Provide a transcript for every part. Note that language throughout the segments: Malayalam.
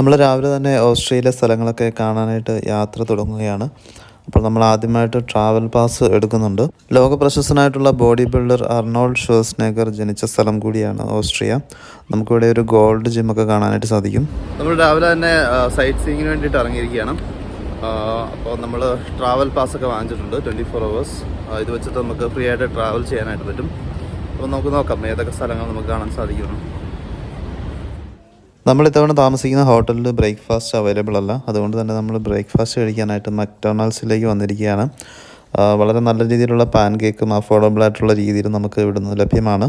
നമ്മൾ രാവിലെ തന്നെ ഓസ്ട്രേലിയ സ്ഥലങ്ങളൊക്കെ കാണാനായിട്ട് യാത്ര തുടങ്ങുകയാണ്. അപ്പോൾ നമ്മൾ ആദ്യമായിട്ട് ട്രാവൽ പാസ് എടുക്കുന്നുണ്ട്. ലോക പ്രശസ്തനായിട്ടുള്ള ബോഡി ബിൽഡർ അർണോൾഡ് ഷോസ്നേഗർ ജനിച്ച സ്ഥലം കൂടിയാണ് ഓസ്ട്രിയ. നമുക്കിവിടെ ഒരു ഗോൾഡ് ജിമ്മൊക്കെ കാണാനായിട്ട് സാധിക്കും. നമ്മൾ രാവിലെ തന്നെ സൈറ്റ് സീയിങ്ങിന് വേണ്ടിയിട്ട് ഇറങ്ങിയിരിക്കുകയാണ്. അപ്പോൾ നമ്മൾ ട്രാവൽ പാസ് ഒക്കെ വാങ്ങിച്ചിട്ടുണ്ട് ട്വന്റി ഫോർ അവേഴ്സ് ഇത് വെച്ചിട്ട് നമുക്ക് ഫ്രീ ആയിട്ട് ട്രാവൽ ചെയ്യാനായിട്ട് പറ്റും. അപ്പോൾ നമുക്ക് നോക്കാം ഏതൊക്കെ സ്ഥലങ്ങൾ നമുക്ക് കാണാൻ സാധിക്കുന്നു നമ്മൾ ഇത്തവണ താമസിക്കുന്ന ഹോട്ടലിൽ ബ്രേക്ക്ഫാസ്റ്റ് അവൈലബിൾ അല്ല. അതുകൊണ്ട് തന്നെ നമ്മൾ ബ്രേക്ക്ഫാസ്റ്റ് കഴിക്കാനായിട്ട് മക്ഡൊണാൾഡ്സിലേക്ക് വന്നിരിക്കുകയാണ്. വളരെ നല്ല രീതിയിലുള്ള പാൻ കേക്കും അഫോർഡബിൾ ആയിട്ടുള്ള രീതിയിൽ നമുക്ക് ഇവിടുന്ന് ലഭ്യമാണ്.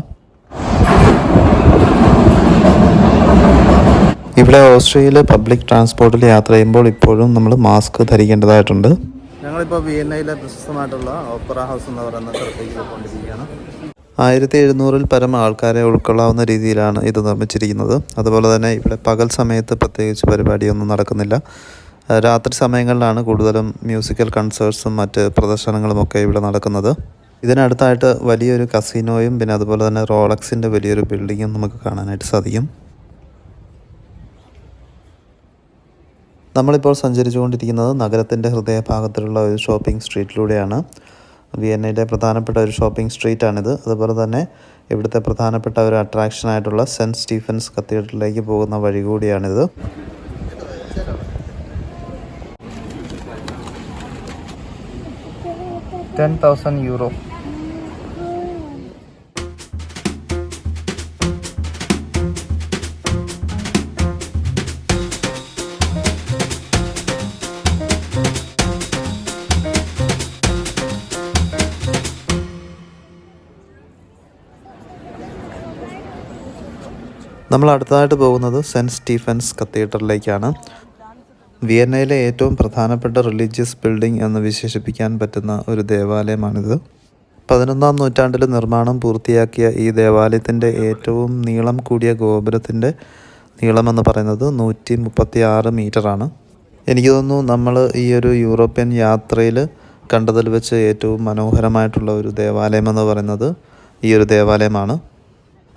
ഇവിടെ ഓസ്ട്രേലിയയിൽ പബ്ലിക് ട്രാൻസ്പോർട്ടിൽ യാത്ര ചെയ്യുമ്പോൾ ഇപ്പോഴും നമ്മൾ മാസ്ക് ധരിക്കേണ്ടതായിട്ടുണ്ട്. ഞങ്ങളിപ്പോൾ വിയന്നയിലെ പ്രശസ്തമായിട്ടുള്ള ഓപ്പറ ഹൗസ് എന്ന് പറയുന്ന സ്ഥലത്തേക്ക് പോയിക്കൊണ്ടിരിക്കുകയാണ്. ആയിരത്തി എഴുന്നൂറിൽ പരം ആൾക്കാരെ ഉൾക്കൊള്ളാവുന്ന രീതിയിലാണ് ഇത് നിർമ്മിച്ചിരിക്കുന്നത്. അതുപോലെ തന്നെ ഇവിടെ പകൽ സമയത്ത് പ്രത്യേകിച്ച് പരിപാടിയൊന്നും നടക്കുന്നില്ല. രാത്രി സമയങ്ങളിലാണ് കൂടുതലും മ്യൂസിക്കൽ കൺസേർട്സും മറ്റ് പ്രദർശനങ്ങളുമൊക്കെ ഇവിടെ നടക്കുന്നത്. ഇതിനടുത്തായിട്ട് വലിയൊരു കസിനോയും പിന്നെ അതുപോലെ തന്നെ റോളക്സിന്റെ വലിയൊരു ബിൽഡിങ്ങും നമുക്ക് കാണാനായിട്ട് സാധിക്കും. നമ്മളിപ്പോൾ സഞ്ചരിച്ചുകൊണ്ടിരിക്കുന്നത് നഗരത്തിന്റെ ഹൃദയഭാഗത്തിലുള്ള ഒരു ഷോപ്പിംഗ് സ്ട്രീറ്റിലൂടെയാണ് വിയന്നയിലെ പ്രധാനപ്പെട്ട ഒരു ഷോപ്പിംഗ് സ്ട്രീറ്റാണിത്. അതുപോലെ തന്നെ ഇവിടുത്തെ പ്രധാനപ്പെട്ട ഒരു അട്രാക്ഷനായിട്ടുള്ള സെന്റ് സ്റ്റീഫൻസ് കത്തീഡ്രലിലേക്ക് പോകുന്ന വഴി കൂടിയാണിത്. Ten thousand euro. നമ്മൾ അടുത്തതായിട്ട് പോകുന്നത് സെന്റ് സ്റ്റീഫൻസ് കത്തീഡ്രലിലേക്കാണ്. വിയന്നയിലെ ഏറ്റവും പ്രധാനപ്പെട്ട റിലീജിയസ് ബിൽഡിംഗ് എന്ന് വിശേഷിപ്പിക്കാൻ പറ്റുന്ന ഒരു ദേവാലയമാണിത്. പതിനൊന്നാം നൂറ്റാണ്ടിൽ നിർമ്മാണം പൂർത്തിയാക്കിയ ഈ ദേവാലയത്തിന്റെ ഏറ്റവും നീളം കൂടിയ ഗോപുരത്തിന്റെ നീളമെന്ന് പറയുന്നത് നൂറ്റി മുപ്പത്തി ആറ് മീറ്ററാണ്. എനിക്ക് തോന്നുന്നു നമ്മൾ ഈ ഒരു യൂറോപ്യൻ യാത്രയിൽ കണ്ടതിൽ വെച്ച് ഏറ്റവും മനോഹരമായിട്ടുള്ള ഒരു ദേവാലയം എന്ന് പറയുന്നത് ഈ ഒരു ദേവാലയമാണ്.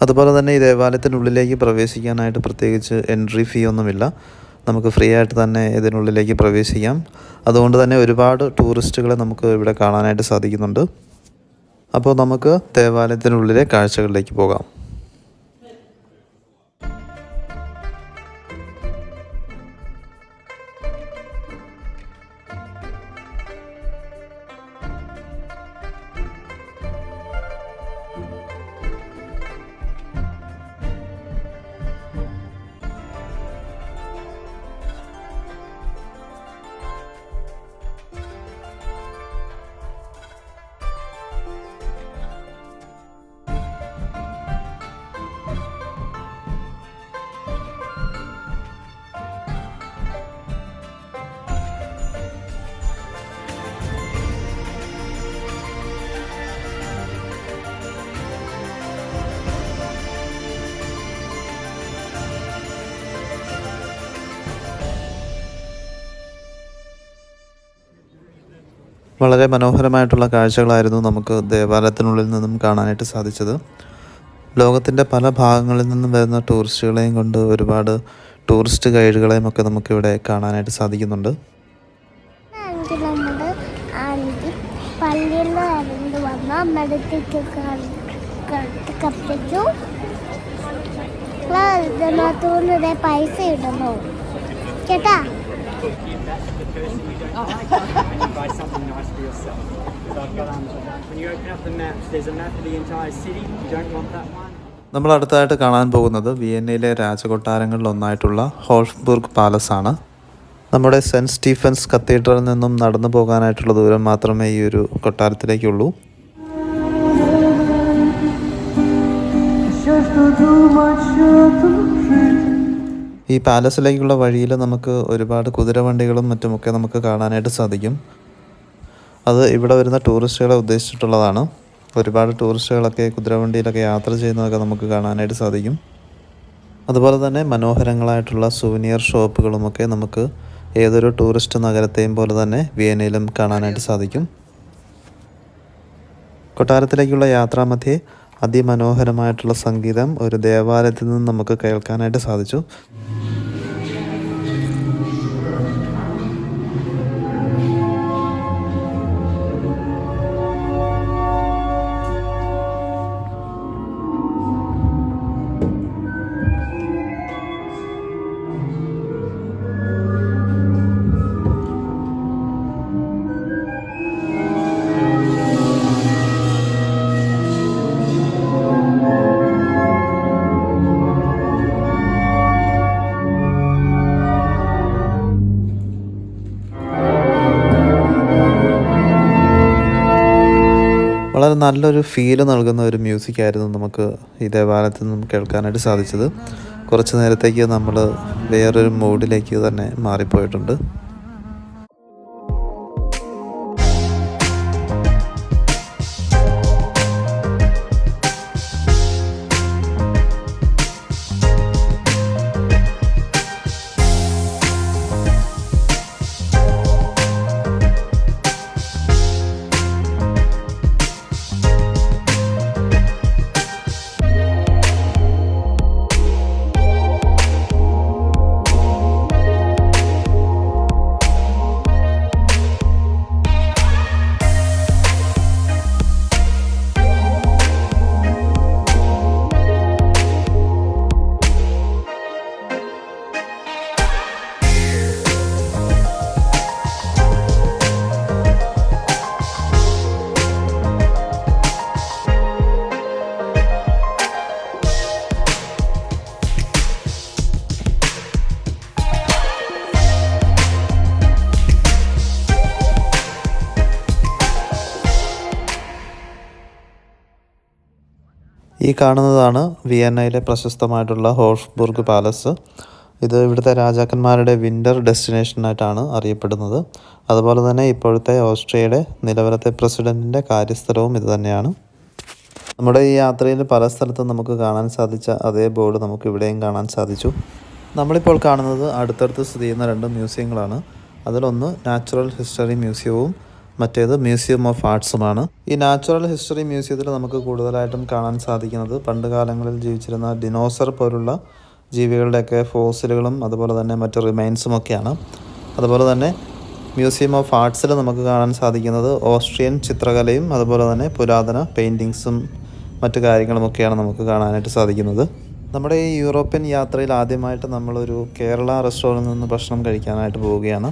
അതുപോലെ തന്നെ ഈ ദേവാലയത്തിനുള്ളിലേക്ക് പ്രവേശിക്കാനായിട്ട് പ്രത്യേകിച്ച് എൻട്രി ഫീ ഒന്നുമില്ല നമുക്ക് ഫ്രീ ആയിട്ട് തന്നെ ഇതിനുള്ളിലേക്ക് പ്രവേശിക്കാം. അതുകൊണ്ട് തന്നെ ഒരുപാട് ടൂറിസ്റ്റുകളെ നമുക്ക് ഇവിടെ കാണാനായിട്ട് സാധിക്കുന്നുണ്ട്. അപ്പോൾ നമുക്ക് ദേവാലയത്തിനുള്ളിലെ കാഴ്ചകളിലേക്ക് പോകാം. വളരെ മനോഹരമായിട്ടുള്ള കാഴ്ചകളായിരുന്നു നമുക്ക് ദേവാലയത്തിനുള്ളിൽ നിന്നും കാണാനായിട്ട് സാധിച്ചത്. ലോകത്തിന്റെ പല ഭാഗങ്ങളിൽ നിന്നും വരുന്ന ടൂറിസ്റ്റുകളെയും കൊണ്ട് ഒരുപാട് ടൂറിസ്റ്റ് ഗൈഡുകളെയും ഒക്കെ നമുക്കിവിടെ കാണാനായിട്ട് സാധിക്കുന്നുണ്ട്. പള്ളിയിൽ നിന്ന് വന്ന് കത്തിച്ചു. ഇതിനകത്തുനിന്ന് പൈസ ഇടുന്നു കേട്ടാ buy when you open up the maps, there's a map of the entire city. You don't want that one. നമ്മൾ അടുത്തായിട്ട് കാണാൻ പോകുന്നത് വിയന്നയിലെ രാജകൊട്ടാരങ്ങളിൽ ഒന്നായിട്ടുള്ള പാലസ് ആണ്. നമ്മുടെ സെന്റ് സ്റ്റീഫൻസ് കത്തീഡ്രലിൽ നിന്നും നടന്നു പോകാനായിട്ടുള്ള ദൂരം മാത്രമേ ഈ ഒരു കൊട്ടാരത്തിലേക്കുള്ളൂ. ഈ പാലസിലേക്കുള്ള വഴിയിൽ നമുക്ക് ഒരുപാട് കുതിരവണ്ടികളും മറ്റുമൊക്കെ നമുക്ക് കാണാനായിട്ട് സാധിക്കും. അത് ഇവിടെ വരുന്ന ടൂറിസ്റ്റുകളെ ഉദ്ദേശിച്ചിട്ടുള്ളതാണ്. ഒരുപാട് ടൂറിസ്റ്റുകളൊക്കെ കുതിരവണ്ടിയിലൊക്കെ യാത്ര ചെയ്യുന്നതൊക്കെ നമുക്ക് കാണാനായിട്ട് സാധിക്കും. അതുപോലെ തന്നെ മനോഹരങ്ങളായിട്ടുള്ള സുവനിയർ ഷോപ്പുകളുമൊക്കെ നമുക്ക് ഏതൊരു ടൂറിസ്റ്റ് നഗരത്തെയും പോലെ തന്നെ വിയനയിലും കാണാനായിട്ട് സാധിക്കും. കൊട്ടാരത്തിലേക്കുള്ള യാത്രാമധ്യേ അതിമനോഹരമായിട്ടുള്ള സംഗീതം ഒരു ദേവാലയത്തിൽ നിന്ന് നമുക്ക് കേൾക്കാനായിട്ട് സാധിച്ചു. വളരെ നല്ലൊരു ഫീൽ നൽകുന്ന ഒരു മ്യൂസിക് ആയിരുന്നു നമുക്ക് ഈ ദേവാലയത്തിൽ നിന്നും കേൾക്കാനായിട്ട് സാധിച്ചത്. കുറച്ച് നേരത്തേക്ക് നമ്മൾ വേറൊരു മൂഡിലേക്ക് തന്നെ മാറിപ്പോയിട്ടുണ്ട്. ഈ കാണുന്നതാണ് വിയന്നയിലെ പ്രശസ്തമായിട്ടുള്ള ഹോഷ്ബുർഗ് പാലസ്. ഇത് ഇവിടുത്തെ രാജാക്കന്മാരുടെ വിന്റർ ഡെസ്റ്റിനേഷനായിട്ടാണ് അറിയപ്പെടുന്നത്. അതുപോലെ തന്നെ ഇപ്പോഴത്തെ ഓസ്ട്രിയയുടെ നിലവിലത്തെ പ്രസിഡന്റിന്റെ കാര്യസ്ഥലവും ഇത് തന്നെയാണ്. നമ്മുടെ ഈ യാത്രയിൽ പല സ്ഥലത്തും നമുക്ക് കാണാൻ സാധിച്ച അതേ ബോർഡ് നമുക്ക് ഇവിടെയും കാണാൻ സാധിച്ചു. നമ്മളിപ്പോൾ കാണുന്നത് അടുത്തടുത്ത് സ്ഥിതി ചെയ്യുന്ന രണ്ട് മ്യൂസിയങ്ങളാണ്. അതിലൊന്ന് നാച്ചുറൽ ഹിസ്റ്ററി മ്യൂസിയവും മറ്റേത് മ്യൂസിയം ഓഫ് ആർട്സുമാണ് ഈ നാച്ചുറൽ ഹിസ്റ്ററി മ്യൂസിയത്തിൽ നമുക്ക് കൂടുതലായിട്ടും കാണാൻ സാധിക്കുന്നത് പണ്ട് കാലങ്ങളിൽ ജീവിച്ചിരുന്ന ഡിനോസർ പോലുള്ള ജീവികളുടെയൊക്കെ ഫോസിലുകളും അതുപോലെ തന്നെ മറ്റ് റിമൈൻസും ഒക്കെയാണ്. അതുപോലെ തന്നെ മ്യൂസിയം ഓഫ് ആർട്സിൽ നമുക്ക് കാണാൻ സാധിക്കുന്നത് ഓസ്ട്രിയൻ ചിത്രകലയും അതുപോലെ തന്നെ പുരാതന പെയിന്റിങ്സും മറ്റു കാര്യങ്ങളുമൊക്കെയാണ് നമുക്ക് കാണാനായിട്ട് സാധിക്കുന്നത്. നമ്മുടെ ഈ യൂറോപ്യൻ യാത്രയിൽ ആദ്യമായിട്ട് നമ്മളൊരു കേരള റെസ്റ്റോറന്റിൽ നിന്ന് ഭക്ഷണം കഴിക്കാനായിട്ട് പോവുകയാണ്.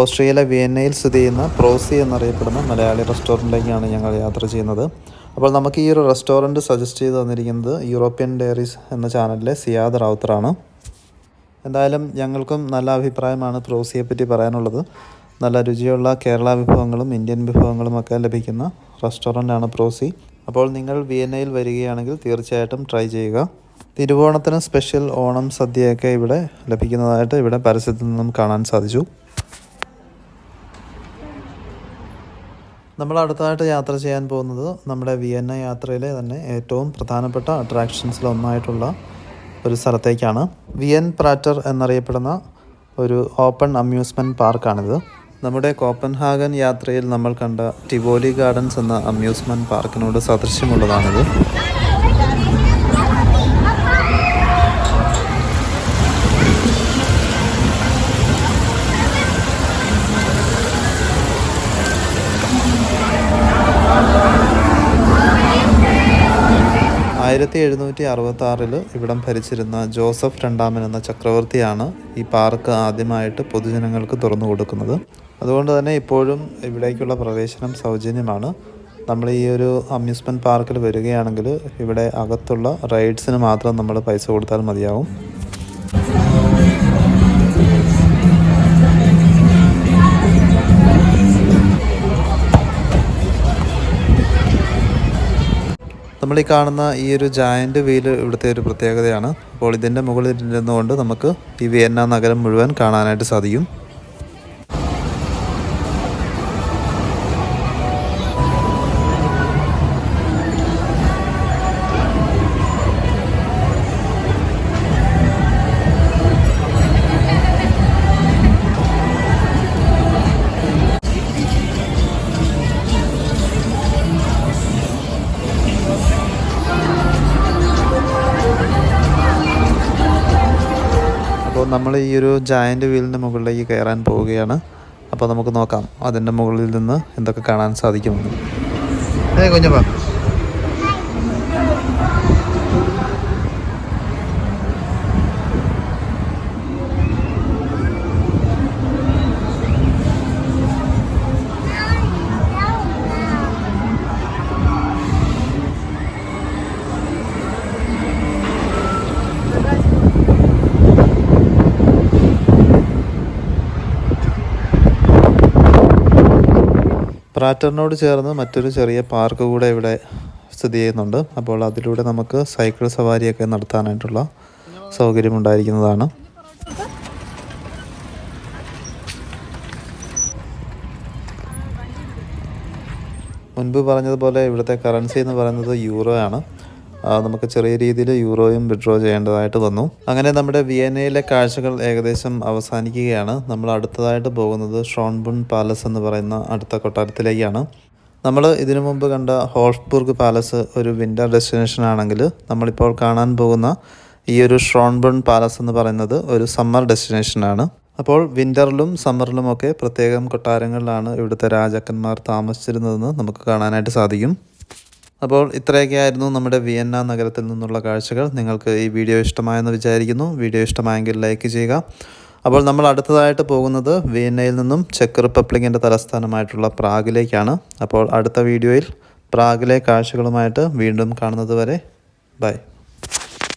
ഓസ്ട്രിയയിലെ വിയന്നയിൽ സ്ഥിതി ചെയ്യുന്ന പ്രോസി എന്നറിയപ്പെടുന്ന മലയാളി റെസ്റ്റോറന്റിലേക്കാണ് ഞങ്ങൾ യാത്ര ചെയ്യുന്നത്. അപ്പോൾ നമുക്ക് ഈ ഒരു റെസ്റ്റോറന്റ് സജസ്റ്റ് ചെയ്ത് തന്നിരിക്കുന്നത് യൂറോപ്യൻ ഡയറീസ് എന്ന ചാനലിലെ സിയാദ് റാവുത്തറാണ്. എന്തായാലും ഞങ്ങൾക്കും നല്ല അഭിപ്രായമാണ് പ്രോസിയെ പറ്റി പറയാനുള്ളത്. നല്ല രുചിയുള്ള കേരള വിഭവങ്ങളും ഇന്ത്യൻ വിഭവങ്ങളും ഒക്കെ ലഭിക്കുന്ന റെസ്റ്റോറന്റാണ് പ്രോസി. അപ്പോൾ നിങ്ങൾ വിയന്നയിൽ വരികയാണെങ്കിൽ തീർച്ചയായിട്ടും ട്രൈ ചെയ്യുക. തിരുവോണത്തിന് സ്പെഷ്യൽ ഓണം സദ്യയൊക്കെ ഇവിടെ ലഭിക്കുന്നതായിട്ട് ഇവിടെ പരസ്യത്തിൽ നിന്നും കാണാൻ സാധിച്ചു. നമ്മൾ അടുത്തതായിട്ട് യാത്ര ചെയ്യാൻ പോകുന്നത് നമ്മുടെ വിയന്ന യാത്രയിലെ തന്നെ ഏറ്റവും പ്രധാനപ്പെട്ട അട്രാക്ഷൻസിൽ ഒന്നായിട്ടുള്ള ഒരു സ്ഥലത്തേക്കാണ്. വിയൻ പ്രാറ്റർ എന്നറിയപ്പെടുന്ന ഒരു ഓപ്പൺ അമ്യൂസ്മെന്റ് പാർക്കാണിത്. നമ്മുടെ കോപ്പൻഹാഗൻ യാത്രയിൽ നമ്മൾ കണ്ട ടിവോലി ഗാർഡൻസ് എന്ന അമ്യൂസ്മെന്റ് പാർക്കിനോട് സദൃശ്യമുള്ളതാണിത്. ആയിരത്തി എഴുന്നൂറ്റി അറുപത്തി ആറിൽ ഇവിടം ഭരിച്ചിരുന്ന ജോസഫ് രണ്ടാമൻ എന്ന ചക്രവർത്തിയാണ് ഈ പാർക്ക് ആദ്യമായിട്ട് പൊതുജനങ്ങൾക്ക് തുറന്നു കൊടുക്കുന്നത്. അതുകൊണ്ട് തന്നെ ഇപ്പോഴും ഇവിടേക്കുള്ള പ്രവേശനം സൗജന്യമാണ്. നമ്മൾ ഈ ഒരു അമ്യൂസ്മെന്റ് പാർക്കിൽ വരികയാണെങ്കിൽ ഇവിടെ അകത്തുള്ള റൈഡ്സിന് മാത്രം നമ്മൾ പൈസ കൊടുത്താൽ മതിയാവും. നമ്മൾ ഈ കാണുന്ന ഈ ഒരു ജയന്റ് വീൽ ഇവിടുത്തെ ഒരു പ്രത്യേകതയാണ്. അപ്പോൾ ഇതിന്റെ മുകളിൽ ഇരുന്നുകൊണ്ട് നമുക്ക് ഈ വിയന്ന നഗരം മുഴുവൻ കാണാനായിട്ട് സാധിക്കും. നമ്മൾ ഈ ഒരു ജയന്റ് വീലിന്റെ മുകളിലേക്ക് കയറാൻ പോവുകയാണ്. അപ്പോൾ നമുക്ക് നോക്കാം അതിന്റെ മുകളിൽ നിന്ന് എന്തൊക്കെ കാണാൻ സാധിക്കുമെന്ന്. കുഞ്ഞപ്പ. പ്രാറ്ററിനോട് ചേർന്ന് മറ്റൊരു ചെറിയ പാർക്ക് കൂടെ ഇവിടെ സ്ഥിതി ചെയ്യുന്നുണ്ട്. അപ്പോൾ അതിലൂടെ നമുക്ക് സൈക്കിൾ സവാരിയൊക്കെ നടത്താനായിട്ടുള്ള സൗകര്യമുണ്ടായിരിക്കുന്നതാണ്. മുൻപ് പറഞ്ഞതുപോലെ ഇവിടുത്തെ കറൻസി എന്ന് പറയുന്നത് യൂറോ ആണ്. നമുക്ക് ചെറിയ രീതിയിൽ യൂറോയും വിഡ്രോ ചെയ്യേണ്ടതായിട്ട് വന്നു. അങ്ങനെ നമ്മുടെ വിയന്നയിലെ കാഴ്ചകൾ ഏകദേശം അവസാനിക്കുകയാണ്. നമ്മൾ അടുത്തതായിട്ട് പോകുന്നത് ഷോൺബുൺ പാലസ് എന്ന് പറയുന്ന അടുത്ത കൊട്ടാരത്തിലേക്കാണ്. നമ്മൾ ഇതിനു മുമ്പ് കണ്ട ഹോൾസ്ബുർഗ് പാലസ് ഒരു വിന്റർ ഡെസ്റ്റിനേഷൻ ആണെങ്കിൽ നമ്മളിപ്പോൾ കാണാൻ പോകുന്ന ഈ ഒരു ഷ്രോൺബൺ പാലസ് എന്ന് പറയുന്നത് ഒരു സമ്മർ ഡെസ്റ്റിനേഷനാണ് അപ്പോൾ വിന്ററിലും സമ്മറിലുമൊക്കെ പ്രത്യേകം കൊട്ടാരങ്ങളിലാണ് ഇവിടുത്തെ രാജാക്കന്മാർ താമസിച്ചിരുന്നതെന്ന് നമുക്ക് കാണാനായിട്ട് സാധിക്കും. അപ്പോൾ ഇത്രയൊക്കെയായിരുന്നു നമ്മുടെ വിയന്ന നഗരത്തിൽ നിന്നുള്ള കാഴ്ചകൾ. നിങ്ങൾക്ക് ഈ വീഡിയോ ഇഷ്ടമായെന്ന് വിചാരിക്കുന്നു. വീഡിയോ ഇഷ്ടമായെങ്കിൽ ലൈക്ക് ചെയ്യുക. അപ്പോൾ നമ്മൾ അടുത്തതായിട്ട് പോകുന്നത് വിയന്നയിൽ നിന്നും ചെക്ക് റിപ്പബ്ലിക്കിന്റെ തലസ്ഥാനമായിട്ടുള്ള പ്രാഗിലേക്കാണ്. അപ്പോൾ അടുത്ത വീഡിയോയിൽ പ്രാഗിലെ കാഴ്ചകളുമായിട്ട് വീണ്ടും കാണുന്നത് വരെ ബൈ.